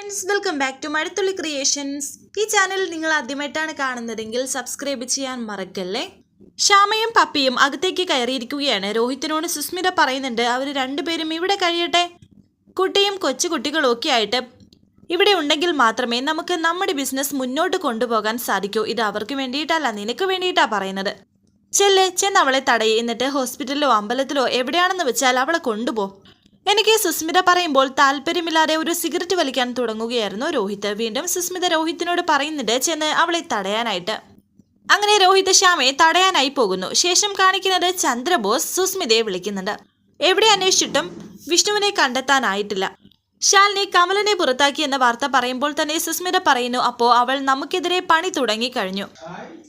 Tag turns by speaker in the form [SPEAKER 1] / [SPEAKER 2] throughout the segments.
[SPEAKER 1] Friends welcome back to Mazhathulli creations ഈ channel നിങ്ങൾ ആദ്യമായിട്ടാണ് കാണുന്നതെങ്കിൽ സബ്സ്ക്രൈബ് ചെയ്യാൻ മറക്കല്ലേ? ശ്യാമയും പപ്പിയും അകത്തേക്ക് കയറിയിരിക്കുകയാണ്. രോഹിത്തിനോട് സുസ്മിത പറയുന്നുണ്ട് അവർ രണ്ടുപേരും ഇവിടെ കഴിയട്ടെ? കുട്ടിയും കൊച്ചു കുട്ടികളും ഒക്കെ ആയിട്ട് ഇവിടെ ഉണ്ടെങ്കിൽ മാത്രമേ നമുക്ക് നമ്മുടെ ബിസിനസ് മുന്നോട്ട് കൊണ്ടുപോകാൻ സാധിക്കൂ. ഇത് അവർക്ക് വേണ്ടിയിട്ടല്ല നിനക്ക് വേണ്ടിയിട്ടാ പറയുന്നത്. ചെല്ല് ചെന്ന് അവളെ തടയി. എന്നിട്ട് ഹോസ്പിറ്റലിലോ അമ്പലത്തിലോ എവിടെയാണെന്ന് വെച്ചാൽ അവളെ കൊണ്ടുപോ. എനിക്ക് സുസ്മിത പറയുമ്പോൾ താല്പര്യമില്ലാതെ ഒരു സിഗരറ്റ് വലിക്കാൻ തുടങ്ങുകയായിരുന്നു രോഹിത്. വീണ്ടും സുസ്മിത രോഹിത്തിനോട് പറയുന്നുണ്ട് ചെന്ന് അവളെ തടയാനായിട്ട്. അങ്ങനെ രോഹിത് ശ്യാമയെ തടയാനായി പോകുന്നു. ശേഷം കാണിക്കുന്നത് ചന്ദ്രബോസ് സുസ്മിതയെ വിളിക്കുന്നുണ്ട്. എവിടെ അന്വേഷിച്ചിട്ടും വിഷ്ണുവിനെ കണ്ടെത്താനായിട്ടില്ല. ശാലിനി കമലിനെ പുറത്താക്കി എന്ന വാർത്ത പറയുമ്പോൾ തന്നെ സുസ്മിത പറയുന്നു അപ്പോ അവൾ നമുക്കെതിരെ പണി തുടങ്ങി കഴിഞ്ഞു.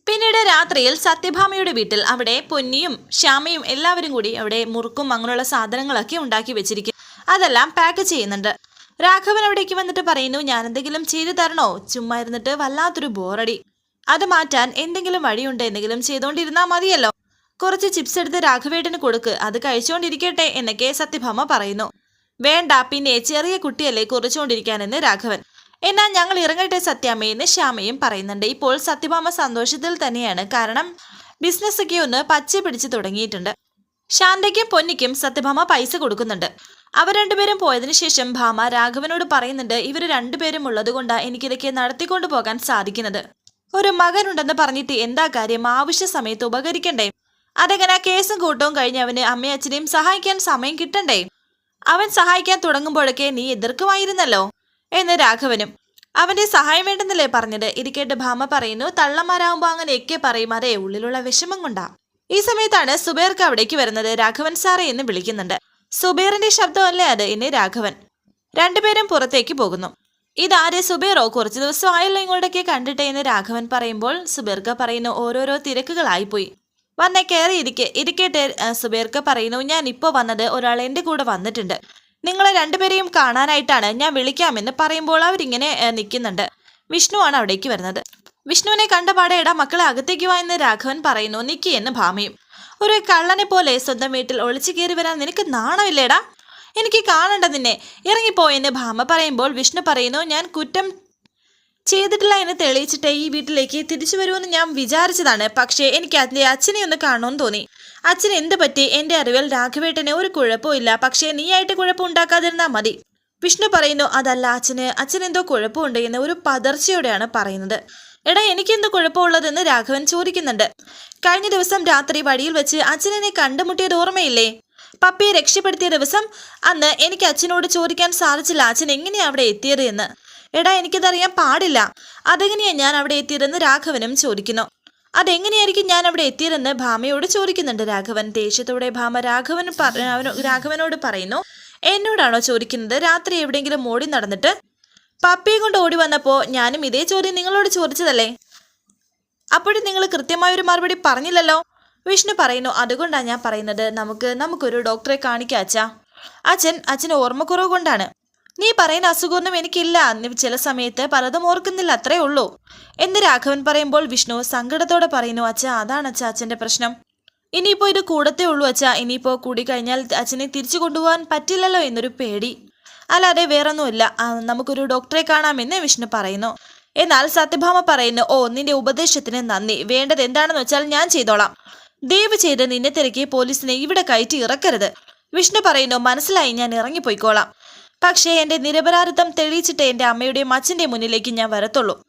[SPEAKER 1] പിന്നീട് രാത്രിയിൽ സത്യഭാമയുടെ വീട്ടിൽ അവിടെ പൊന്നിയും ശ്യാമയും എല്ലാവരും കൂടി അവിടെ മുറുക്കും അങ്ങനെയുള്ള സാധനങ്ങളൊക്കെ ഉണ്ടാക്കി വെച്ചിരിക്കും അതെല്ലാം പാക്ക് ചെയ്യുന്നുണ്ട്. രാഘവൻ അവിടേക്ക് വന്നിട്ട് പറയുന്നു ഞാൻ എന്തെങ്കിലും ചെയ്തു തരണോ? ചുമ്മാ ഇരുന്നിട്ട് വല്ലാത്തൊരു ബോറടി. അത് മാറ്റാൻ എന്തെങ്കിലും വഴിയുണ്ട്? എന്തെങ്കിലും ചെയ്തുകൊണ്ടിരുന്നാൽ മതിയല്ലോ. കുറച്ച് ചിപ്സ് എടുത്ത് രാഘവേട്ടന് കൊടുക്ക്. അത് കഴിച്ചുകൊണ്ടിരിക്കട്ടെ എന്നൊക്കെ സത്യഭാമ പറയുന്നു. വേണ്ട പിന്നെ ചെറിയ കുട്ടിയല്ലേ കുറിച്ചുകൊണ്ടിരിക്കാനെന്ന് രാഘവൻ. എന്നാൽ ഞങ്ങൾ ഇറങ്ങട്ടെ സത്യാമ്മയെന്ന് ശ്യാമയും പറയുന്നുണ്ട്. ഇപ്പോൾ സത്യഭാമ സന്തോഷത്തിൽ തന്നെയാണ്. കാരണം ബിസിനസ്സൊക്കെ ഒന്ന് പച്ച പിടിച്ച് തുടങ്ങിയിട്ടുണ്ട്. ശാന്തയ്ക്കും പൊന്നിക്കും സത്യഭാമ പൈസ കൊടുക്കുന്നുണ്ട്. അവർ രണ്ടുപേരും പോയതിനു ശേഷം ഭാമ രാഘവനോട് പറയുന്നുണ്ട് ഇവർ രണ്ടുപേരും ഉള്ളതുകൊണ്ടാണ് എനിക്കിതൊക്കെ നടത്തിക്കൊണ്ടു പോകാൻ സാധിക്കുന്നത്. ഒരു മകനുണ്ടെന്ന് പറഞ്ഞിട്ട് എന്താ കാര്യം? ആവശ്യ സമയത്ത് ഉപകരിക്കണ്ടേ? അതെങ്ങനെ? കേസും കൂട്ടവും കഴിഞ്ഞ് അവന് അമ്മയച്ഛനെയും സഹായിക്കാൻ സമയം കിട്ടണ്ടേ? അവൻ സഹായിക്കാൻ തുടങ്ങുമ്പോഴൊക്കെ നീ എതിർക്കുമായിരുന്നല്ലോ എന്ന് രാഘവനും അവന്റെ സഹായം വേണ്ടെന്നല്ലേ പറഞ്ഞത്? ഇരിക്കേട്ട് ഭാമ പറയുന്നു തള്ളമാരാകുമ്പോ അങ്ങനെയൊക്കെ പറയും. അതേ ഉള്ളിലുള്ള വിഷമം കൊണ്ടാ. ഈ സമയത്താണ് സുബേർക്ക് അവിടേക്ക് വരുന്നത്. രാഘവൻ സാറേ എന്ന് വിളിക്കുന്നുണ്ട്. സുബേറിന്റെ ശബ്ദമല്ലേ അത്? ഇനി രാഘവൻ രണ്ടുപേരും പുറത്തേക്ക് പോകുന്നു. ഇതാരെ സുബേറോ? കുറച്ച് ദിവസം ആയല്ലോ ഇങ്ങോട്ടൊക്കെ കണ്ടിട്ടേ എന്ന് രാഘവൻ പറയുമ്പോൾ സുബേർക്ക പറയുന്ന ഓരോരോ തിരക്കുകളായിപ്പോയി. വന്നേ കയറി ഇരിക്കെ. ഇരിക്കട്ടെ സുബേർക്ക് പറയുന്നു. ഞാൻ ഇപ്പോൾ വന്നത് ഒരാൾ എന്റെ കൂടെ വന്നിട്ടുണ്ട്. നിങ്ങളെ രണ്ടുപേരെയും കാണാനായിട്ടാണ്. ഞാൻ വിളിക്കാമെന്ന് പറയുമ്പോൾ അവരിങ്ങനെ നിൽക്കുന്നുണ്ട്. വിഷ്ണുവാണ് അവിടേക്ക് വരുന്നത്. വിഷ്ണുവിനെ കണ്ടപാടെ എടാ മക്കളെ അകത്തേക്ക് വാ എന്ന് രാഘവൻ പറയുന്നു. നിക്കി എന്ന് ഭാമയും. ഒരു കള്ളനെ പോലെ സ്വന്തം വീട്ടിൽ ഒളിച്ചു കയറി വരാൻ നിനക്ക് നാണമില്ലേടാ? എനിക്ക് കാണണ്ട നിന്നെ. ഇറങ്ങിപ്പോയെന്ന് ഭാമ പറയുമ്പോൾ വിഷ്ണു പറയുന്നു ഞാൻ കുറ്റം ചെയ്തിട്ടില്ല എന്ന് തെളിയിച്ചിട്ട് ഈ വീട്ടിലേക്ക് തിരിച്ചു വരുമെന്ന് ഞാൻ വിചാരിച്ചതാണ്. പക്ഷേ എനിക്ക് അതിന്റെ അച്ഛനെ ഒന്ന് കാണുമെന്ന് തോന്നി. അച്ഛൻ എന്ത് പറ്റി? എന്റെ അറിവിൽ രാഘവേട്ടന് ഒരു കുഴപ്പമില്ല പക്ഷേ നീയായിട്ട് കുഴപ്പം ഉണ്ടാക്കാതിരുന്നാ മതി. വിഷ്ണു പറയുന്നു അതല്ല അച്ഛന്. അച്ഛൻ എന്തോ കുഴപ്പമുണ്ട് എന്ന് ഒരു പതർച്ചയോടെയാണ് പറയുന്നത്. എടാ എനിക്കെന്തോ കുഴപ്പമുള്ളതെന്ന് രാഘവൻ ചോദിക്കുന്നുണ്ട്. കഴിഞ്ഞ ദിവസം രാത്രി വഴിയിൽ വെച്ച് അച്ഛനെ കണ്ടുമുട്ടിയത് ഓർമ്മയില്ലേ? പപ്പയെ രക്ഷപ്പെടുത്തിയ ദിവസം അന്ന് എനിക്ക് അച്ഛനോട് ചോദിക്കാൻ സാധിച്ചില്ല. അച്ഛൻ എങ്ങനെയാണ് അവിടെ എത്തിയത് എന്ന്. എടാ എനിക്കതറിയാൻ പാടില്ല. അതെങ്ങനെയാ ഞാൻ അവിടെ എത്തിയതെന്ന് രാഘവനും ചോദിക്കുന്നു. അതെങ്ങനെയായിരിക്കും ഞാൻ അവിടെ എത്തിയതെന്ന് ഭാമയോട് ചോദിക്കുന്നുണ്ട് രാഘവൻ. ദേഷ്യത്തോടെ ഭാമ രാഘവൻ പറ- രാഘവനോട് പറയുന്നു എന്നോടാണോ ചോദിക്കുന്നത്? രാത്രി എവിടെയെങ്കിലും ഓടി നടന്നിട്ട്? പപ്പിയെ കൊണ്ട് ഓടി വന്നപ്പോൾ ഞാനും ഇതേ ചോദ്യം നിങ്ങളോട് ചോദിച്ചതല്ലേ? അപ്പോഴും നിങ്ങൾ കൃത്യമായൊരു മറുപടി പറഞ്ഞില്ലല്ലോ? വിഷ്ണു പറയുന്നു അതുകൊണ്ടാണ് ഞാൻ പറയുന്നത്. നമുക്ക് നമുക്കൊരു ഡോക്ടറെ കാണിക്കാം അച്ഛാ. അച്ഛൻ അച്ഛന് ഓർമ്മക്കുറവ് കൊണ്ടാണ്. നീ പറയുന്ന അസുഖമൊന്നും എനിക്കില്ല. അന്ന് ചില സമയത്ത് പലതും ഓർക്കുന്നില്ല അത്രേ ഉള്ളൂ. എന്ന് രാഘവൻ പറയുമ്പോൾ വിഷ്ണു സങ്കടത്തോടെ പറയുന്നു അച്ഛ അതാണ് അച്ഛ അച്ഛന്റെ പ്രശ്നം. ഇനിയിപ്പോൾ ഇത് കൂടത്തേ ഉള്ളൂ അച്ഛ. ഇനിയിപ്പോൾ കൂടി കഴിഞ്ഞാൽ അച്ഛനെ തിരിച്ചു കൊണ്ടുപോകാൻ പറ്റില്ലല്ലോ എന്നൊരു പേടി. അല്ലാതെ വേറൊന്നുമില്ല. നമുക്കൊരു ഡോക്ടറെ കാണാമെന്ന് വിഷ്ണു പറയുന്നു. എന്നാൽ സത്യഭാമ പറയുന്നു ഓ നിന്റെ ഉപദേശത്തിന് നന്ദി. വേണ്ടത് എന്താണെന്ന് വെച്ചാൽ ഞാൻ ചെയ്തോളാം. ദയവ് ചെയ്ത് നിന്നെ തിരക്കി പോലീസിനെ ഇവിടെ കയറ്റി ഇറക്കരുത്. വിഷ്ണു പറയുന്നു മനസ്സിലായി ഞാൻ ഇറങ്ങിപ്പോയിക്കോളാം. പക്ഷേ എന്റെ നിരപരാധിത്വം തെളിയിച്ചിട്ട് എന്റെ അമ്മയുടെയും അച്ഛന്റെ മുന്നിലേക്ക് ഞാൻ വരത്തുള്ളൂ.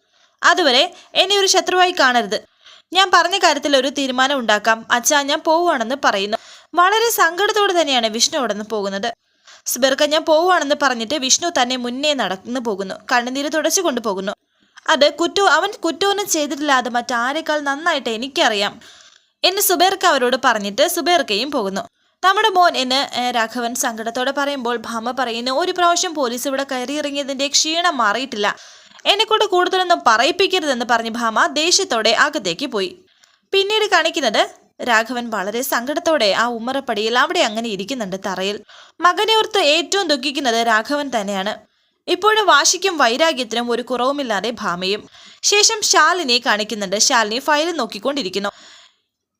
[SPEAKER 1] അതുവരെ എന്നെ ഒരു ശത്രുവായി കാണരുത്. ഞാൻ പറഞ്ഞ കാര്യത്തിൽ ഒരു തീരുമാനം ഉണ്ടാക്കാം. അച്ഛാ ഞാൻ പോവുകയാണെന്ന് പറയുന്നു. വളരെ സങ്കടത്തോടെ തന്നെയാണ് വിഷ്ണു അവിടെ പോകുന്നത്. സ്ബിർക്ക ഞാൻ പോവുകയാണെന്ന് പറഞ്ഞിട്ട് വിഷ്ണു തന്നെ മുന്നേ നടന്നു പോകുന്നു. കണ്ണുനീര് തുടച്ചു കൊണ്ടുപോകുന്നു അത് കുറ്റോ അവൻ കുറ്റമൊന്നും ചെയ്തിട്ടില്ലാതെ മറ്റാരേക്കാൾ നന്നായിട്ട് എനിക്കറിയാം എന്ന് സുബേർക്ക അവരോട് പറഞ്ഞിട്ട് സുബേർക്കയും പോകുന്നു. നമ്മുടെ മോൻ എന്ന് രാഘവൻ സങ്കടത്തോടെ പറയുമ്പോൾ ഭാമ പറയുന്നു ഒരു പ്രാവശ്യം പോലീസ് ഇവിടെ കയറി ഇറങ്ങിയതിന്റെ ക്ഷീണം മാറിയിട്ടില്ല. എന്നെക്കൊണ്ട് കൂടുതലൊന്നും പറയിപ്പിക്കരുതെന്ന് പറഞ്ഞ് ഭാമ ദേഷ്യത്തോടെ അകത്തേക്ക് പോയി. പിന്നീട് കാണിക്കുന്നത് രാഘവൻ വളരെ സങ്കടത്തോടെ ആ ഉമ്മറപ്പടിയിൽ അവിടെ അങ്ങനെ ഇരിക്കുന്നുണ്ട് തറയിൽ. മകനെ ഓർത്ത് ഏറ്റവും ദുഃഖിക്കുന്നത് രാഘവൻ തന്നെയാണ്. ഇപ്പോഴും വാശിക്കും വൈരാഗ്യത്തിനും ഒരു കുറവുമില്ലാതെ ഭാമയും. ശേഷം ശാലിനിയെ കാണിക്കുന്നുണ്ട്. ശാലിനി ഫയൽ നോക്കിക്കൊണ്ടിരിക്കുന്നു.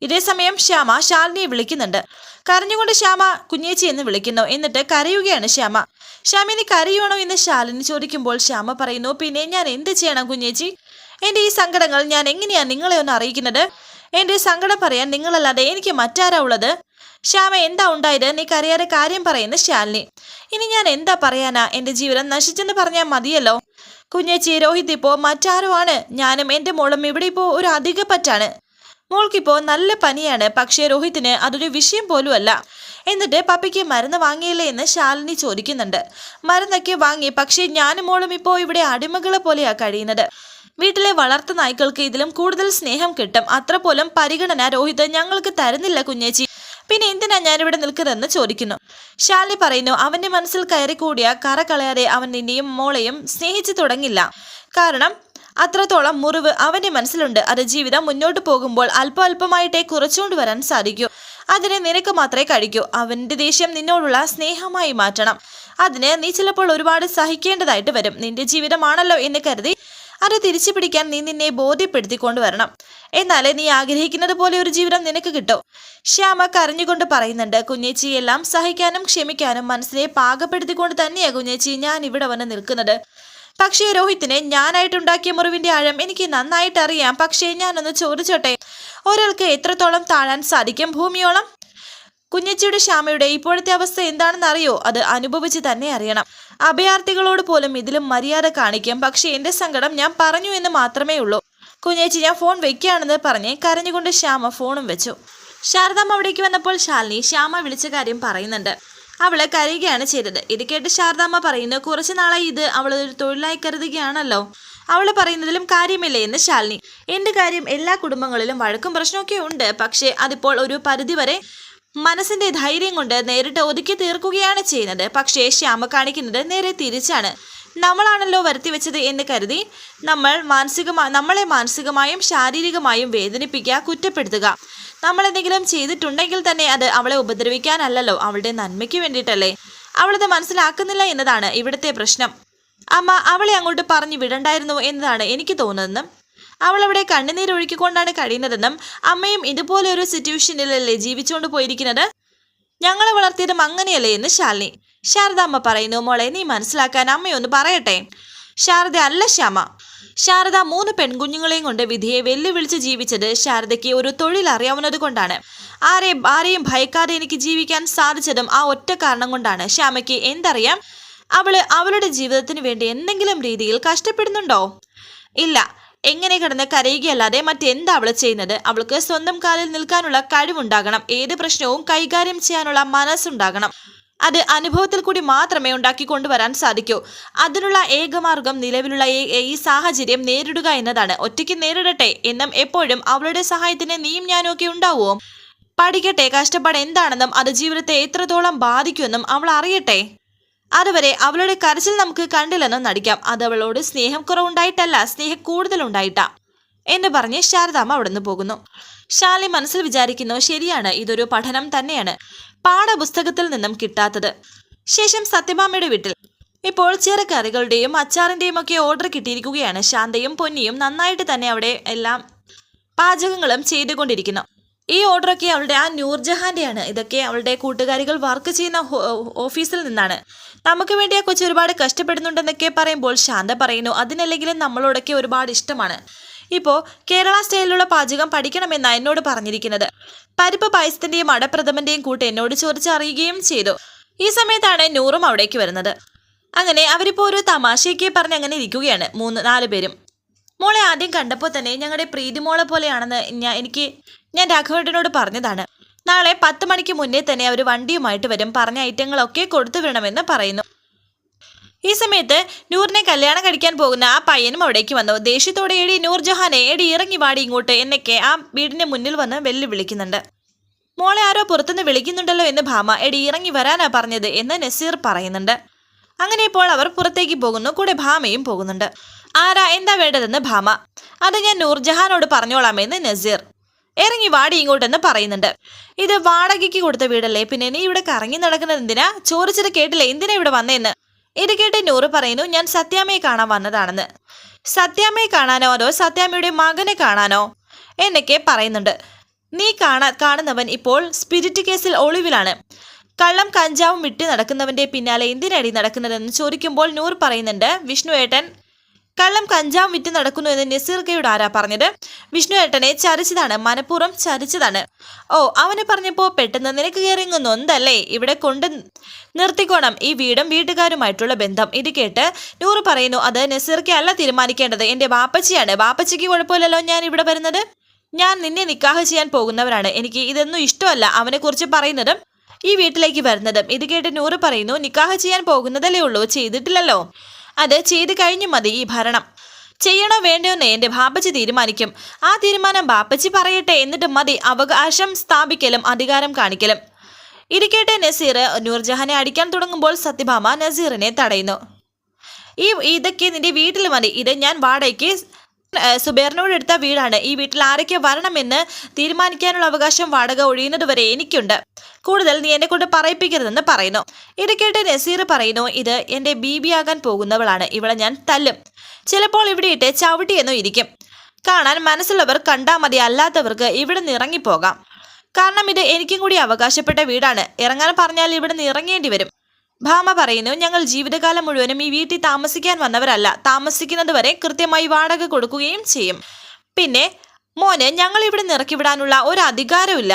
[SPEAKER 1] ഇതേസമയം ശ്യാമ ശാലിനിയെ വിളിക്കുന്നുണ്ട്. കരഞ്ഞുകൊണ്ട് ശ്യാമ കുഞ്ഞേച്ചി എന്ന് വിളിക്കുന്നു. എന്നിട്ട് കരയുകയാണ് ശ്യാമ. ശ്യാമിനി കരയുവാണോ? എന്ന് ശാലിനി ചോദിക്കുമ്പോൾ ശ്യാമ പറയുന്നു പിന്നെ ഞാൻ എന്ത് ചെയ്യണം കുഞ്ഞേച്ചി? എന്റെ ഈ സങ്കടങ്ങൾ ഞാൻ എങ്ങനെയാണ് നിങ്ങളെ ഒന്ന് അറിയിക്കുന്നത്? എന്റെ സങ്കടം പറയാൻ നിങ്ങളല്ലാതെ എനിക്ക് മറ്റാരാ ഉള്ളത്? ശ്യാമ എന്താ ഉണ്ടായത്? നീ കരയാതെ കാര്യം പറയുന്ന ശാലിനി. ഇനി ഞാൻ എന്താ പറയാനാ? എന്റെ ജീവിതം നശിച്ചെന്ന് പറഞ്ഞാൽ മതിയല്ലോ. കുഞ്ഞേച്ചി രോഹിത് ഇപ്പോ മറ്റാരോ ആണ് ഞാനും എന്റെ മോളും ഇവിടെ ഇപ്പോ ഒരു അധിക മോൾക്കിപ്പോ നല്ല പനിയാണ്. പക്ഷേ രോഹിത്തിന് അതൊരു വിഷയം പോലും അല്ല എന്നിട്ട് പപ്പിക്ക് മരുന്ന് വാങ്ങിയില്ലേ എന്ന് ശാലിനി ചോദിക്കുന്നുണ്ട്. മരുന്നൊക്കെ വാങ്ങി പക്ഷേ ഞാനും മോളും ഇപ്പോൾ ഇവിടെ അടിമകളെ പോലെയാ കഴിയുന്നത്. വീട്ടിലെ വളർത്തു നായ്ക്കൾക്ക് ഇതിലും കൂടുതൽ സ്നേഹം കിട്ടും. അത്ര പോലും പരിഗണന രോഹിത് ഞങ്ങൾക്ക് തരുന്നില്ല കുഞ്ഞേച്ചി. പിന്നെ എന്തിനാ ഞാനിവിടെ നിൽക്കുന്നതെന്ന് ചോദിക്കുന്നു. ശാലി പറയുന്നു അവന്റെ മനസ്സിൽ കയറി കൂടിയ കറ കളയാതെ അവൻ നിന്നെയും മോളെയും സ്നേഹിച്ചു തുടങ്ങില്ല. കാരണം അത്രത്തോളം മുറിവ് അവന്റെ മനസ്സിലുണ്ട്. അത് ജീവിതം മുന്നോട്ട് പോകുമ്പോൾ അല്പം അല്പമായിട്ടേ കുറച്ചുകൊണ്ട് വരാൻ സാധിക്കൂ. അതിനെ നിനക്ക് മാത്രമേ കഴിക്കൂ. അവന്റെ ദേഷ്യം നിന്നോടുള്ള സ്നേഹമായി മാറ്റണം. അതിന് നീ ചിലപ്പോൾ ഒരുപാട് സഹിക്കേണ്ടതായിട്ട് വരും. നിന്റെ ജീവിതമാണല്ലോ എന്ന് കരുതി അത് തിരിച്ചു പിടിക്കാൻ നീ നിന്നെ ബോധ്യപ്പെടുത്തിക്കൊണ്ട് വരണം. എന്നാലേ നീ ആഗ്രഹിക്കുന്നത് പോലെ ഒരു ജീവിതം നിനക്ക് കിട്ടും. ശ്യാമ കരഞ്ഞുകൊണ്ട് പറയുന്നുണ്ട് കുഞ്ഞേച്ചി എല്ലാം സഹിക്കാനും ക്ഷമിക്കാനും മനസ്സിനെ പാകപ്പെടുത്തിക്കൊണ്ട് തന്നെയാ കുഞ്ഞേച്ചി ഞാൻ ഇവിടെ വന്ന് നിൽക്കുന്നത്. പക്ഷേ രോഹിത്തിനെ ഞാനായിട്ടുണ്ടാക്കിയ മുറിവിന്റെ ആഴം എനിക്ക് നന്നായിട്ട് അറിയാം പക്ഷേ ഞാനൊന്ന് ചോദിച്ചോട്ടെ? ഒരാൾക്ക് എത്രത്തോളം താഴാൻ സാധിക്കും ഭൂമിയോളം? കുഞ്ഞച്ചിയുടെ ശ്യാമയുടെ ഇപ്പോഴത്തെ അവസ്ഥ എന്താണെന്ന് അറിയോ അത് അനുഭവിച്ച് തന്നെ അറിയണം. അഭയാർത്ഥികളോട് പോലും ഇതിലും മര്യാദ കാണിക്കും. പക്ഷേ എന്റെ സങ്കടം ഞാൻ പറഞ്ഞു എന്ന് മാത്രമേ ഉള്ളൂ. കുഞ്ഞേച്ചി ഞാൻ ഫോൺ വെക്കുകയാണെന്ന് പറഞ്ഞ് കരഞ്ഞുകൊണ്ട് ശ്യാമ ഫോണും വെച്ചു. ശാരദാമ്മ അവിടേക്ക് വന്നപ്പോൾ ശാലിനി ശ്യാമ വിളിച്ച കാര്യം പറയുന്നുണ്ട്. അവളെ കരയുകയാണ് ചെയ്തത്. ഇത് കേട്ട് ശാരദാമ്മ പറയുന്നു കുറച്ചു നാളായി ഇത് അവൾ ഒരു തൊഴിലായി കരുതുകയാണല്ലോ. അവൾ പറയുന്നതിലും കാര്യമില്ല? എന്ന് ശാലിനി. എന്റെ കാര്യം എല്ലാ കുടുംബങ്ങളിലും വഴക്കും പ്രശ്നമൊക്കെ ഉണ്ട്. പക്ഷേ അതിപ്പോൾ ഒരു പരിധിവരെ മനസ്സിന്റെ ധൈര്യം കൊണ്ട് നേരിട്ട് ഒതുക്കി തീർക്കുകയാണ് ചെയ്യുന്നത്. പക്ഷേ ശ്യാമ കാണിക്കുന്നത് നേരെ തിരിച്ചാണ്. നമ്മളാണല്ലോ വരുത്തി വെച്ചത് എന്ന് കരുതി നമ്മൾ മാനസികമായി നമ്മളെ മാനസികമായും ശാരീരികമായും വേദനിപ്പിക്കുക കുറ്റപ്പെടുത്തുക. നമ്മൾ എന്തെങ്കിലും ചെയ്തിട്ടുണ്ടെങ്കിൽ തന്നെ അത് അവളെ ഉപദ്രവിക്കാനല്ലല്ലോ അവളുടെ നന്മയ്ക്ക് വേണ്ടിയിട്ടല്ലേ? അവളത് മനസ്സിലാക്കുന്നില്ല എന്നതാണ് ഇവിടുത്തെ പ്രശ്നം. അമ്മ അവളെ അങ്ങോട്ട് പറഞ്ഞു വിടണ്ടായിരുന്നു എന്നതാണ് എനിക്ക് തോന്നുന്നതെന്നും അവൾ അവിടെ കണ്ണുനീരൊഴുക്കിക്കൊണ്ടാണ് കഴിയുന്നതെന്നും അമ്മയും ഇതുപോലെ ഒരു സിറ്റുവേഷനിലല്ലേ ജീവിച്ചുകൊണ്ട് പോയിരിക്കുന്നത്? ഞങ്ങളെ വളർത്തിയതും അങ്ങനെയല്ലേ എന്ന് ശാലിനി. ശാരദ അമ്മ പറയുന്നു മോളെ നീ മനസ്സിലാക്കാൻ അമ്മയൊന്ന് പറയട്ടെ? ശാരദ അല്ല ശ്യാമ. ശാരദ മൂന്ന് പെൺകുഞ്ഞുങ്ങളെയും കൊണ്ട് വിധിയെ വെല്ലുവിളിച്ച് ജീവിച്ചത് ശാരദയ്ക്ക് ഒരു തൊഴിൽ അറിയാവുന്നത് കൊണ്ടാണ്. ആരെ ആരെയും ഭയക്കാതെ എനിക്ക് ജീവിക്കാൻ സാധിച്ചതും ആ ഒറ്റ കാരണം കൊണ്ടാണ്. ശ്യാമയ്ക്ക് എന്തറിയാം? അവൾ അവളുടെ ജീവിതത്തിന് വേണ്ടി എന്തെങ്കിലും രീതിയിൽ കഷ്ടപ്പെടുന്നുണ്ടോ? ഇല്ല. എങ്ങനെ കിടന്ന് കരയുകയല്ലാതെ മറ്റെന്താ അവൾ ചെയ്യുന്നത്? അവൾക്ക് സ്വന്തം കാലിൽ നിൽക്കാനുള്ള കഴിവുണ്ടാകണം. ഏത് പ്രശ്നവും കൈകാര്യം ചെയ്യാനുള്ള മനസ്സുണ്ടാകണം. അത് അനുഭവത്തിൽ കൂടി മാത്രമേ ഉണ്ടാക്കി കൊണ്ടുവരാൻ സാധിക്കൂ. അതിനുള്ള ഏകമാർഗം നിലവിലുള്ള ഈ- സാഹചര്യം നേരിടുക എന്നതാണ്. ഒറ്റയ്ക്ക് നേരിടട്ടെ എന്നും എപ്പോഴും അവളുടെ സഹായത്തിന് നീയും ഞാനൊക്കെ ഉണ്ടാവുമോ? പഠിക്കട്ടെ കഷ്ടപ്പാട് എന്താണെന്നും അത് ജീവിതത്തെ എത്രത്തോളം ബാധിക്കുമെന്നും അവൾ അറിയട്ടെ. അതുവരെ അവളുടെ കരച്ചിൽ നമുക്ക് കണ്ടില്ലെന്നും നടിക്കാം. അത് അവളോട് സ്നേഹം കുറവുണ്ടായിട്ടല്ല സ്നേഹം കൂടുതലുണ്ടായിട്ടാ എന്ന് പറഞ്ഞ് ശാരദാമ്മ അവിടുന്ന് പോകുന്നു. ശാലി മനസ്സിൽ വിചാരിക്കുന്നു ശരിയാണ് ഇതൊരു പഠനം തന്നെയാണ്. പാഠപുസ്തകത്തിൽ നിന്നും കിട്ടാത്തത്. ശേഷം സത്യഭാമയുടെ വീട്ടിൽ. ഇപ്പോൾ ചെറുകറികളുടെയും അച്ചാറിന്റെയും ഒക്കെ ഓർഡർ കിട്ടിയിരിക്കുകയാണ്. ശാന്തയും പൊന്നിയും നന്നായിട്ട് തന്നെ അവിടെ എല്ലാം പാചകങ്ങളും ചെയ്തുകൊണ്ടിരിക്കുന്നു. ഈ ഓർഡറൊക്കെ അവളുടെ ആ നൂർജഹാന്റെയാണ്. ഇതൊക്കെ അവളുടെ കൂട്ടുകാരികൾ വർക്ക് ചെയ്യുന്ന ഓഫീസിൽ നിന്നാണ്. നമുക്ക് വേണ്ടി ആ കൊച്ചു ഒരുപാട് കഷ്ടപ്പെടുന്നുണ്ടെന്നൊക്കെ പറയുമ്പോൾ ശാന്ത പറയുന്നു അതിനല്ലെങ്കിലും നമ്മളോടൊക്കെ ഒരുപാട് ഇഷ്ടമാണ്. ഇപ്പോൾ കേരള സ്റ്റൈലിലുള്ള പാചകം പഠിക്കണമെന്നാണ് എന്നോട് പറഞ്ഞിരിക്കുന്നത്. പരിപ്പ് പായസത്തിന്റെയും അടപ്രഥമന്റെയും കൂട്ട് എന്നോട് ചോദിച്ചറിയുകയും ചെയ്തു. ഈ സമയത്താണ് നൂറും അവിടേക്ക് വരുന്നത്. അങ്ങനെ അവരിപ്പോൾ ഒരു തമാശയൊക്കെ പറഞ്ഞ് അങ്ങനെ ഇരിക്കുകയാണ് മൂന്ന് നാല് പേരും. മോളെ ആദ്യം കണ്ടപ്പോൾ തന്നെ ഞങ്ങളുടെ പ്രീതി മോളെ പോലെയാണെന്ന് ഞാൻ എനിക്ക് ഞാൻ രാഘവേട്ടനോട് പറഞ്ഞതാണ്. നാളെ പത്ത് മണിക്ക് മുന്നേ തന്നെ അവർ വണ്ടിയുമായിട്ട് വരും. പറഞ്ഞ ഐറ്റങ്ങളൊക്കെ കൊടുത്തു വിടണമെന്ന് പറയുന്നു. ഈ സമയത്ത് നൂറിനെ കല്യാണം കഴിക്കാൻ പോകുന്ന ആ പയ്യനും അവിടേക്ക് വന്നു. ദേഷ്യത്തോടെ എടി നൂർ ജഹാനെ എടി ഇറങ്ങി വാടി ഇങ്ങോട്ട് എന്നൊക്കെ ആ വീടിന്റെ മുന്നിൽ വന്ന് വെല്ലു വിളിക്കുന്നുണ്ട് മോളെ ആരോ പുറത്തുനിന്ന് വിളിക്കുന്നുണ്ടല്ലോ എന്ന് ഭാമ എടി ഇറങ്ങി വരാനാ പറഞ്ഞത് എന്ന് നസീർ പറയുന്നുണ്ട്. അങ്ങനെ ഇപ്പോൾ അവർ പുറത്തേക്ക് പോകുന്നു കൂടെ ഭാമയും പോകുന്നുണ്ട്. ആരാ എന്താ വേണ്ടതെന്ന് ഭാമ. അത് ഞാൻ നൂർജഹാനോട് പറഞ്ഞോളാമെന്ന് നസീർ ഇറങ്ങി വാടി ഇങ്ങോട്ടെന്ന് പറയുന്നുണ്ട്. ഇത് വാടകയ്ക്ക് കൊടുത്ത വീടല്ലേ പിന്നെ നീ ഇവിടെ കറങ്ങി നടക്കുന്നത് എന്തിനാ? ചോദിച്ചത് കേട്ടില്ലേ എന്തിനാ ഇവിടെ വന്നേന്ന്? ഇത് കേട്ട് നൂറ് പറയുന്നു ഞാൻ സത്യാമ്മയെ കാണാൻ വന്നതാണെന്ന്. സത്യാമ്മയെ കാണാനോ അതോ സത്യാമ്മയുടെ മകനെ കാണാനോ? എന്നൊക്കെ പറയുന്നുണ്ട്. നീ കാണാ കാണുന്നവൻ ഇപ്പോൾ സ്പിരിറ്റ് കേസിൽ ഒളിവിലാണ്. കള്ളം കഞ്ചാവും വിട്ട് നടക്കുന്നവന്റെ പിന്നാലെ എന്തിനടി നടക്കുന്നതെന്ന് ചോദിക്കുമ്പോൾ നൂർ പറയുന്നുണ്ട് വിഷ്ണു ഏട്ടൻ. കള്ളം കഞ്ചാവ് വിറ്റ് നടക്കുന്നു എന്ന് നസീർക്കയോട് ആരാ പറഞ്ഞത്? വിഷ്ണു ഏട്ടനെ ചരിച്ചതാണ് മനഃപൂർവം ചരിച്ചതാണ്. ഓ അവനെ പറഞ്ഞപ്പോ പെട്ടെന്ന് നിനക്ക് കയറിങ്ങ് നൊന്തല്ലേ ഇവിടെ കൊണ്ട് നിർത്തിക്കോണം ഈ വീടും വീട്ടുകാരുമായിട്ടുള്ള ബന്ധം. ഇത് കേട്ട് നൂറ് പറയുന്നു അത് നസീർക്ക അല്ല തീരുമാനിക്കേണ്ടത്. എന്റെ ബാപ്പച്ചിയാണ് ബാപ്പച്ചിക്ക് കുഴപ്പമില്ലല്ലോ ഞാൻ ഇവിടെ വരുന്നത്? ഞാൻ നിന്നെ നിക്കാഹ് ചെയ്യാൻ പോകുന്നവരാണ് എനിക്ക് ഇതൊന്നും ഇഷ്ടമല്ല അവനെക്കുറിച്ച് പറയുന്നതും ഈ വീട്ടിലേക്ക് വരുന്നതും. ഇത് കേട്ട് നൂറ് പറയുന്നു നിക്കാഹ് ചെയ്യാൻ പോകുന്നതല്ലേ ഉള്ളൂ? ചെയ്തിട്ടില്ലല്ലോ. അത് ചെയ്തു കഴിഞ്ഞു മതി ഈ ഭരണം. ചെയ്യണോ വേണ്ടയോന്ന് എന്റെ ബാപ്പച്ചി തീരുമാനിക്കും. ആ തീരുമാനം ബാപ്പച്ചി പറയട്ടെ എന്നിട്ട് മതി അവകാശം സ്ഥാപിക്കലും അധികാരം കാണിക്കലും. ഇരിക്കട്ടെ നസീർ നൂർജഹാനെ അടിക്കാൻ തുടങ്ങുമ്പോൾ സത്യഭാമ നസീറിനെ തടയുന്നു. ഈ ഇതൊക്കെ നിന്റെ വീട്ടിൽ മതി. ഇത് ഞാൻ വാടകയ്ക്ക് സുബേറിനോട് എടുത്ത വീടാണ്. ഈ വീട്ടിൽ ആരൊക്കെ വരണമെന്ന് തീരുമാനിക്കാനുള്ള അവകാശം വാടക ഒഴിയുന്നത് വരെ എനിക്കുണ്ട്. കൂടുതൽ നീ എന്നെ കൊണ്ട് പറയിപ്പിക്കരുതെന്ന് പറയുന്നു. ഇത് നസീർ പറയുന്നു ഇത് എന്റെ ആകാൻ പോകുന്നവളാണ്. ഇവളെ ഞാൻ തല്ലും. ചിലപ്പോൾ ഇവിടെ ഇട്ട് ചവിട്ടിയെന്നോ ഇരിക്കും. കാണാൻ മനസ്സുള്ളവർ കണ്ടാൽ മതി അല്ലാത്തവർക്ക് ഇവിടെ നിന്ന് ഇറങ്ങിപ്പോകാം. കാരണം ഇത് എനിക്കും കൂടി അവകാശപ്പെട്ട വീടാണ്. ഇറങ്ങാൻ പറഞ്ഞാൽ ഇവിടെ നിന്ന് ഇറങ്ങേണ്ടി വരും. ഭാമ പറയുന്നു ഞങ്ങൾ ജീവിതകാലം മുഴുവനും ഈ വീട്ടിൽ താമസിക്കാൻ വന്നവരല്ല. താമസിക്കുന്നത് വരെ കൃത്യമായി വാടക കൊടുക്കുകയും ചെയ്യും. പിന്നെ മോന് ഞങ്ങൾ ഇവിടെ നിറക്കി വിടാനുള്ള ഒരു അധികാരമില്ല